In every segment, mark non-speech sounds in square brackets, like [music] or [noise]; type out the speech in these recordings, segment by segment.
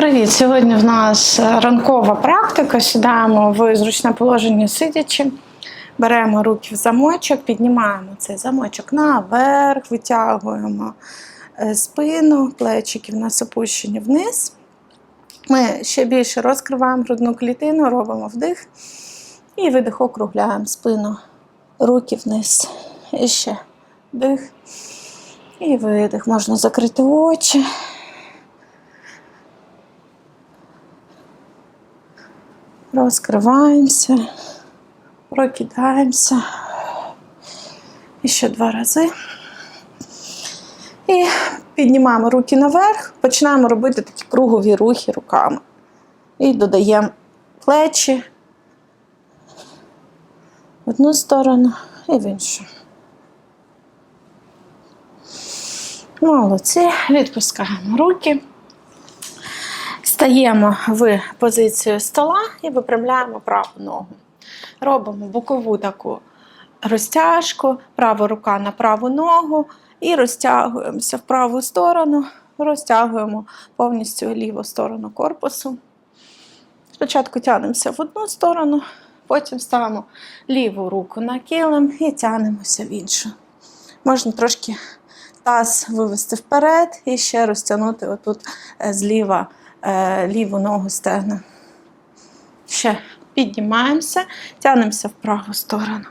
Привіт! Сьогодні в нас ранкова практика. Сідаємо в зручне положення сидячи. Беремо руки в замочок, піднімаємо цей замочок наверх, витягуємо е, спину, плечики в нас опущені вниз. Ми ще більше розкриваємо грудну клітину, робимо вдих і видих, округляємо спину, руки вниз. І ще вдих. І видих. Можна закрити очі. Розкриваємося, прокидаємося. І ще два рази. І піднімаємо руки наверх, починаємо робити такі кругові рухи руками. І додаємо плечі в одну сторону і в іншу. Молодці. Відпускаємо руки. Стаємо в позицію стола і випрямляємо праву ногу. Робимо бокову таку розтяжку, права рука на праву ногу і розтягуємося в праву сторону, розтягуємо повністю ліву сторону корпусу. Спочатку тягнемося в одну сторону, потім ставимо ліву руку на килим і тягнемося в іншу. Можна трошки таз вивести вперед і ще розтягнути отут е, зліва ліву ногу стегна. Ще піднімаємося, тягнемося в праву сторону.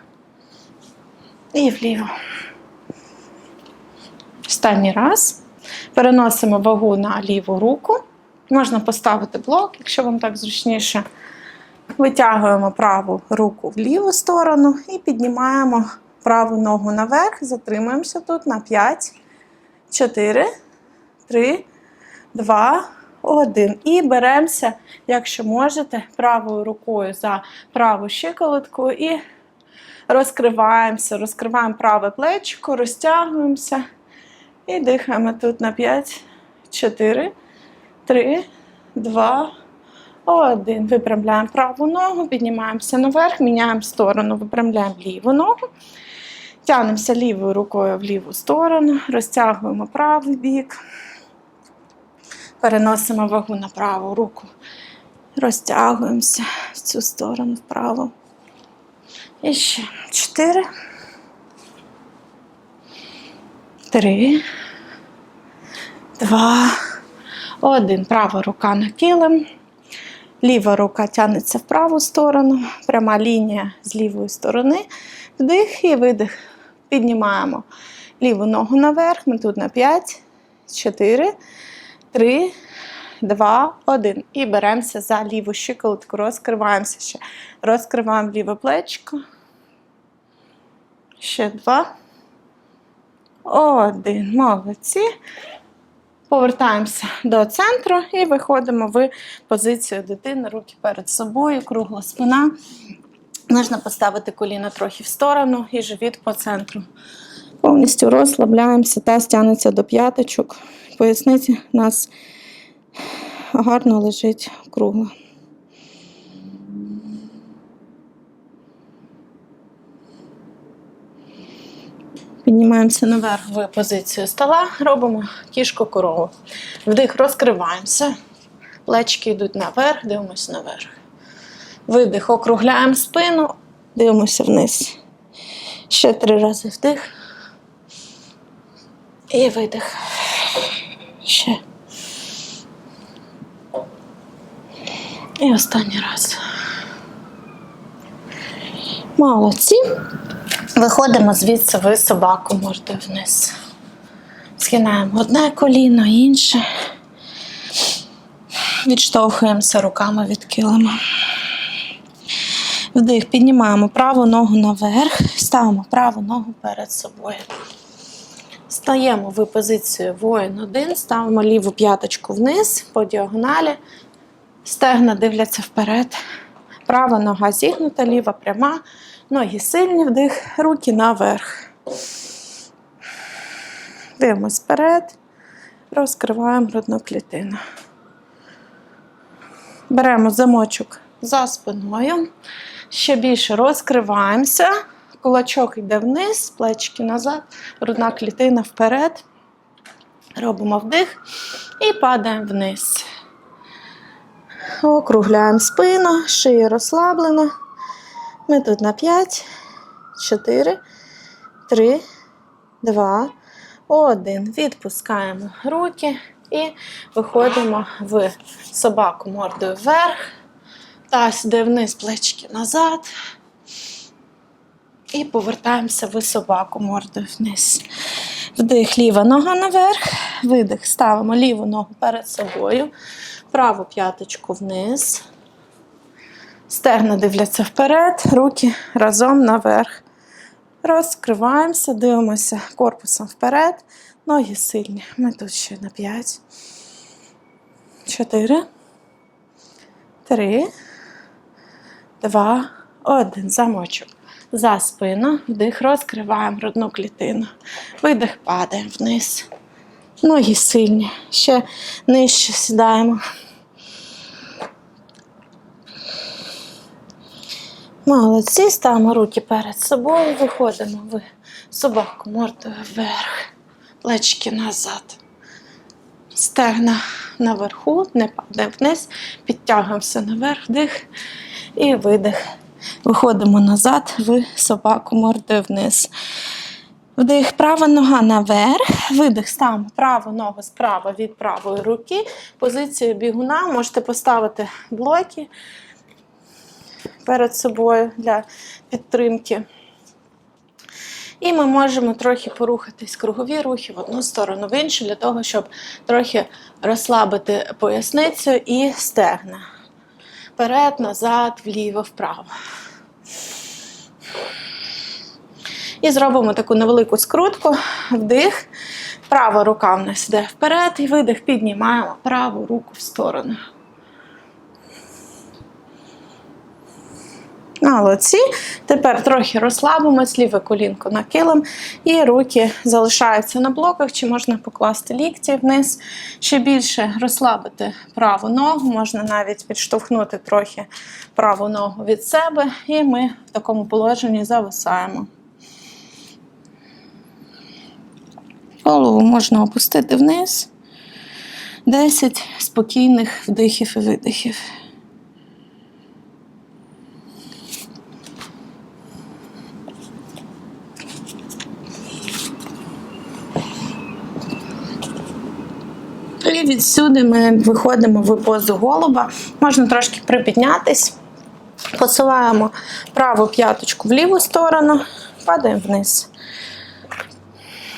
І вліво. Останній раз. Переносимо вагу на ліву руку. Можна поставити блок, якщо вам так зручніше. Витягуємо праву руку в ліву сторону і піднімаємо праву ногу наверх. Затримуємося тут на 5, 4, 3, 2, 1. І беремося, якщо можете, правою рукою за праву щиколотку і розкриваємося, розкриваємо праве плечко, розтягуємося і дихаємо тут на 5, 4, 3, 2, 1. Випрямляємо праву ногу, піднімаємося наверх, міняємо сторону, випрямляємо ліву ногу. Тягнемося лівою рукою в ліву сторону, розтягуємо правий бік, переносимо вагу на праву руку, розтягуємося в цю сторону вправо. І ще чотири. Три. Два. Один. Права рука на килим. Ліва рука тягнеться в праву сторону. Пряма лінія з лівої сторони. Вдих і видих. Піднімаємо ліву ногу наверх. Ми тут на 5, 4, 3, 2, 1. І беремося за ліву щиколотку, розкриваємося ще. Розкриваємо ліве плечко. Ще два. Один. Молодці. Повертаємося до центру і виходимо в позицію дитини, руки перед собою, кругла спина. Можна поставити коліна трохи в сторону і живіт по центру. Повністю розслабляємося, таз тягнеться до п'яточок. Поясниця у нас гарно лежить кругло. Піднімаємося наверх в позицію стола, робимо кішку корову. Вдих, розкриваємося. Плечки йдуть наверх, дивимося наверх. Видих, округляємо спину, дивимося вниз. Ще три рази вдих. І видих. Ще. І останній раз. Молодці. Виходимо звідси в собаку мордою вниз. Згинаємо одне коліно, інше. Відштовхуємося руками від килима. Вдих, піднімаємо праву ногу наверх, ставимо праву ногу перед собою. Стаємо в позицію воїн 1, ставимо ліву п'яточку вниз по діагоналі. Стегна дивляться вперед. Права нога зігнута, ліва пряма. Ноги сильні, вдих, руки наверх. Дивимось вперед, розкриваємо грудну клітину. Беремо замочок за спиною. Ще більше розкриваємося. Кулачок йде вниз, плечики назад, грудна клітина вперед. Робимо вдих і падаємо вниз. округляємо спину, шия розслаблена. Ми тут на 5, 4, 3, 2, 1. Відпускаємо руки і виходимо в собаку мордою вверх. Таз йде вниз, плечики назад. І повертаємося в собаку мордою вниз. Вдих, ліва нога наверх, видих, ставимо ліву ногу перед собою, праву п'яточку вниз. Стегна дивляться вперед, руки разом наверх. Розкриваємося, дивимося корпусом вперед. Ноги сильні. Ми тут ще на 5. 4. 3. 2. 1. Замочок. За спину. Вдих, розкриваємо грудну клітину. Видих, падаємо вниз. Ноги сильні. Ще нижче сідаємо. Молодці, ставимо руки перед собою, виходимо в собаку мордою вверх, плечки назад. Стегна наверху, не падаємо вниз, підтягуємося наверх, вдих і видих. Виходимо назад в собаку мордою вниз. Вдих, права нога наверх, видих, ставимо праву ногу справа від правої руки. Позицію бігуна можете поставити блоки перед собою для підтримки. І ми можемо трохи порухатись кругові рухи в одну сторону, в іншу, для того, щоб трохи розслабити поясницю і стегна. Вперед, назад, вліво, вправо. І зробимо таку невелику скрутку, вдих. Права рука в нас йде вперед, і видих, піднімаємо праву руку в сторону. Молодці. Тепер трохи розслабимось, ліве колінко на килим, і руки залишаються на блоках, чи можна покласти лікті вниз. Ще більше розслабити праву ногу, можна навіть підштовхнути трохи праву ногу від себе, і ми в такому положенні зависаємо. Голову можна опустити вниз. 10 спокійних вдихів і видихів. І відсюди ми виходимо в позу голуба. Можна трошки припіднятись, посилаємо праву п'яточку в ліву сторону, падаємо вниз.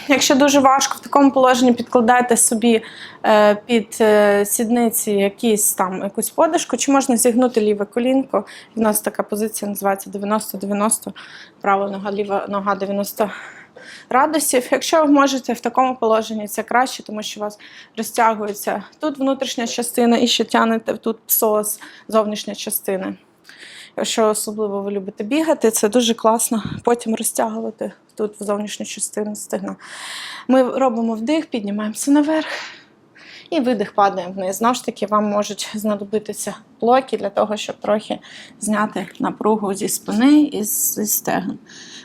Якщо дуже важко в такому положенні підкладайте собі е, під е, сідниці якісь там якусь подушку, чи можна зігнути ліве колінко. У нас така позиція називається 90-90, права нога, ліва нога 90 градусів. Якщо ви можете в такому положенні, це краще, тому що у вас розтягується тут внутрішня частина і ще тягнете тут псос, зовнішня частини. Якщо особливо ви любите бігати, це дуже класно потім розтягувати тут в зовнішню частину стегна. Ми робимо вдих, піднімаємося наверх. І видих падає вниз. Знову ж таки, вам можуть [laughs] знадобитися блоки для того, щоб трохи зняти напругу зі спини і зі стегон.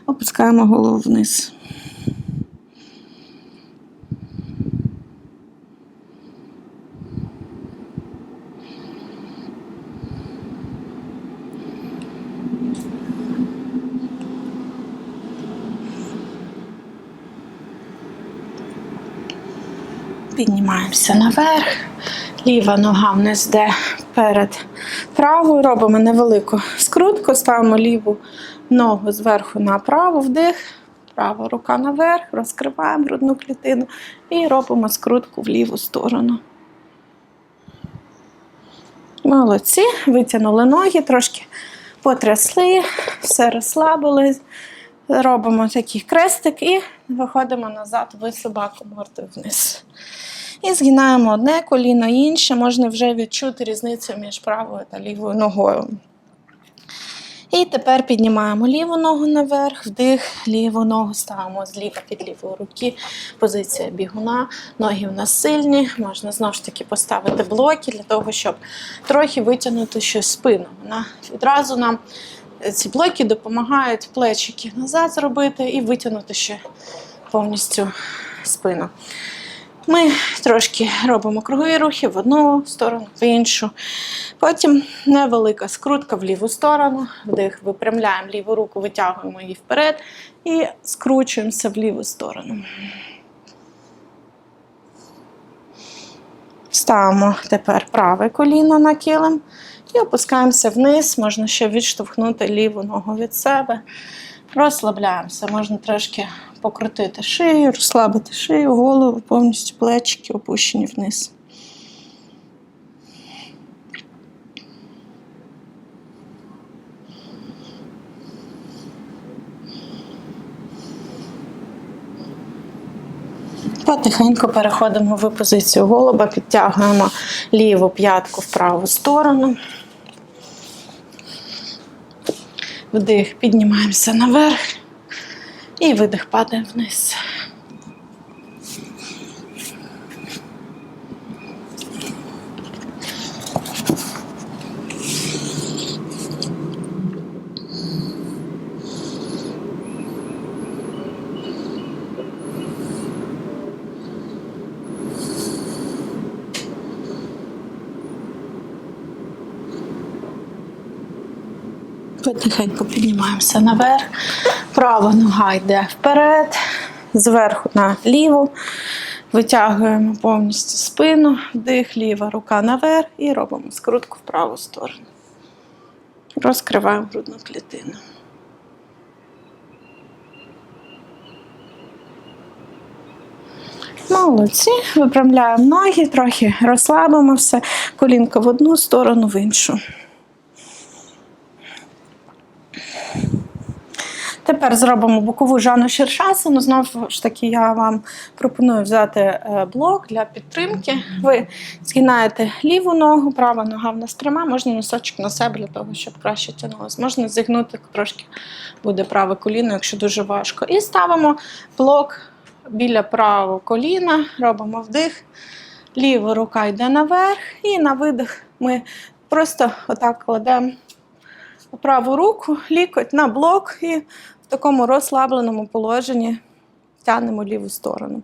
Опускаємо голову вниз. Піднімаємося наверх. Ліва нога вниз йде перед правою. Робимо невелику скрутку, ставимо ліву ногу зверху на праву, вдих, права рука наверх, розкриваємо грудну клітину і робимо скрутку в ліву сторону. Молодці, витягнули ноги, трошки потрясли, все розслабили. Робимо такий крестик і виходимо назад в собаку мордою вниз. І згинаємо одне коліно, інше, можна вже відчути різницю між правою та лівою ногою. І тепер піднімаємо ліву ногу наверх, вдих, ліву ногу ставимо зліва під лівої руки. Позиція бігуна, ноги в нас сильні. Можна знову ж таки поставити блоки для того, щоб трохи витягнути ще спину. Вона відразу нам ці блоки допомагають плечики назад зробити і витягнути ще повністю спину. Ми трошки робимо кругові рухи в одну сторону, в іншу. Потім невелика скрутка в ліву сторону. Вдих, випрямляємо ліву руку, витягуємо її вперед і скручуємося в ліву сторону. Ставимо тепер праве коліно на килим і опускаємося вниз. Можна ще відштовхнути ліву ногу від себе. Розслабляємося, можна трошки покрутити шию, розслабити шию, голову, повністю плечики опущені вниз. Потихеньку переходимо в позицію голуба, підтягуємо ліву п'ятку в праву сторону. Вдих, піднімаємося наверх і видих падаємо вниз. Потихеньку піднімаємося наверх. Права нога йде вперед, зверху на ліву. Витягуємо повністю спину, вдих, ліва рука наверх і робимо скрутку в праву сторону. Розкриваємо грудну клітину. Молодці. Випрямляємо ноги, трохи розслабимо все, колінка в одну сторону, в іншу. Тепер зробимо бокову жану ширшасину. Знову ж таки, я вам пропоную взяти е, блок для підтримки. Ви згинаєте ліву ногу, права нога в нас пряма, можна носочок на себе для того, щоб краще тягнулося. Можна зігнути трошки буде праве коліно, якщо дуже важко. І ставимо блок біля правого коліна, робимо вдих, ліва рука йде наверх, і на видих ми просто отак кладемо праву руку, лікоть на блок і в такому розслабленому положенні тягнемо ліву сторону.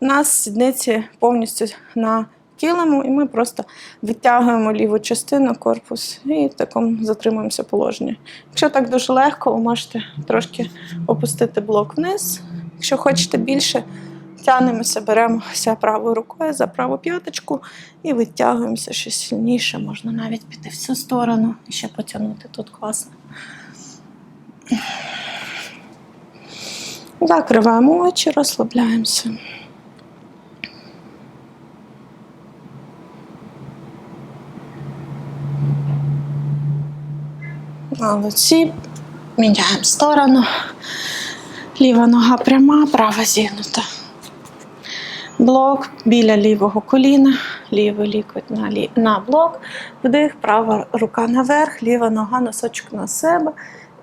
У нас сідниці повністю на килиму, і ми просто відтягуємо ліву частину, корпус і в такому затримуємося положенні. Якщо так дуже легко, ви можете трошки опустити блок вниз. Якщо хочете більше, тягнемося, беремося правою рукою за праву п'яточку і витягуємося ще сильніше. Можна навіть піти в цю сторону і ще потягнути тут класно. Закриваємо очі, розслабляємося. Молодці. Міняємо сторону. Ліва нога пряма, права зігнута. Блок біля лівого коліна, лівий лікоть на, лі... на блок, вдих, права рука наверх, ліва нога, носочок на себе.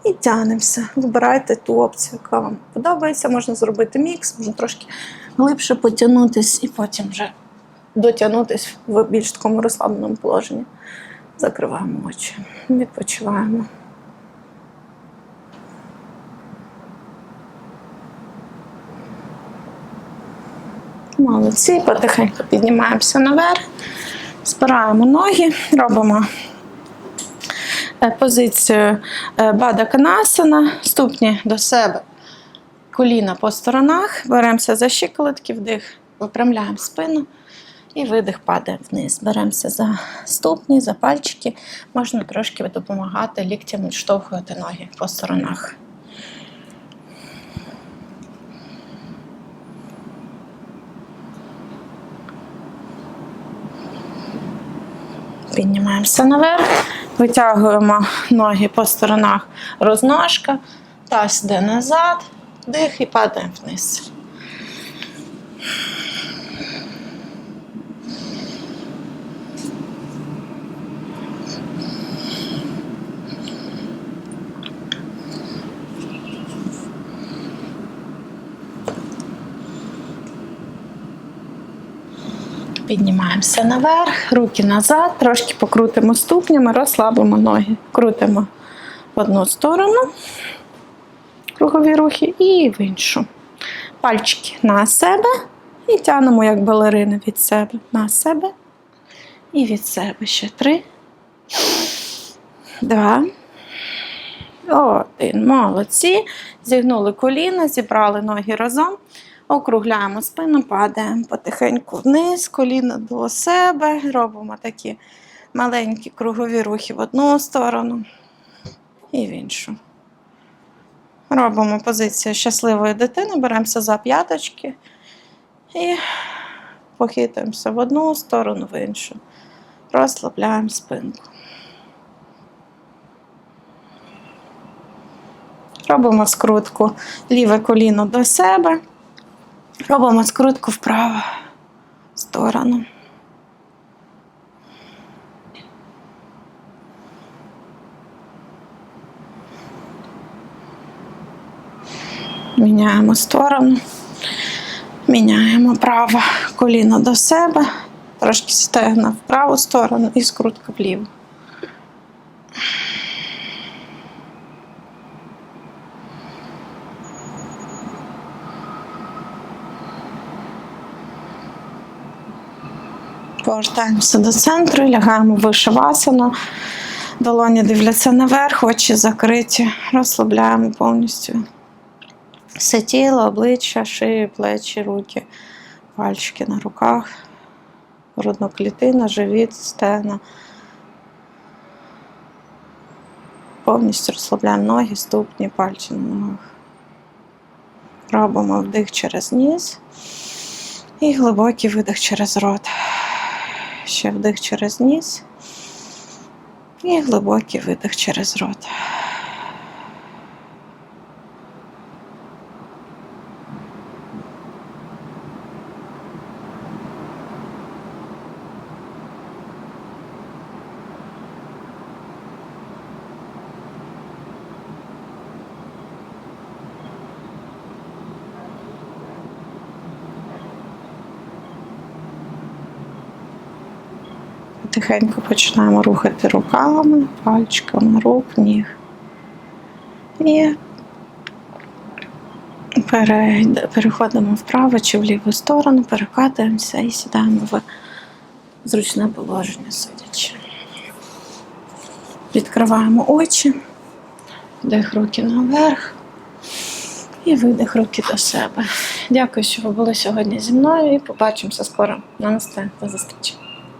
І тягнемося. Вибирайте ту опцію, яка вам подобається. Можна зробити мікс, можна трошки глибше потягнутися і потім вже дотягнутися в більш такому розслабленому положенні. Закриваємо очі, відпочиваємо. Молодці, потихеньку піднімаємося наверх, спираємо ноги, робимо позицію е, бада канасана, ступні до себе, коліна по сторонах, беремося за щиколотки, вдих, випрямляємо спину і видих падає вниз. Беремося за ступні, за пальчики, можна трошки допомагати ліктям відштовхувати ноги по сторонах. Піднімаємося наверх, витягуємо ноги по сторонах розножка, таз йде назад, дих і падаємо вниз. Піднімаємося наверх, руки назад, трошки покрутимо ступнями, розслабимо ноги. Крутимо в одну сторону, кругові рухи, і в іншу. Пальчики на себе І тянемо як балерини від себе на себе. І від себе ще три. Два. Один. Молодці. Зігнули коліна, зібрали ноги разом. Округляємо спину, падаємо потихеньку вниз, коліна до себе. Робимо такі маленькі кругові рухи в одну сторону і в іншу. Робимо позицію щасливої дитини, беремося за п'яточки і похитуємося в одну сторону, в іншу. Розслабляємо спинку. Робимо скрутку ліве коліно до себе. Робимо скрутку в сторону. Міняємо сторону. Міняємо праве коліно до себе, трошки стегна в праву сторону і скрутка вліво. Повертаємося до центру, лягаємо вишивасану. Долоні дивляться наверх, очі закриті, розслабляємо повністю все тіло, обличчя, шию, плечі, руки, пальчики на руках, грудна клітина, живіт, стегна. Повністю розслабляємо ноги, ступні, пальці на ногах. Робимо вдих через ніс і глибокий видих через рот. Ще вдих через ніс і глибокий видих через рот. Тихенько починаємо рухати руками, пальчиками рук, ніг. І переходимо вправо чи в ліву сторону, перекатуємося і сідаємо в зручне положення сидячи. Відкриваємо очі, вдих руки наверх і видих руки до себе. Дякую, що ви були сьогодні зі мною і побачимося скоро на наступній зустрічі.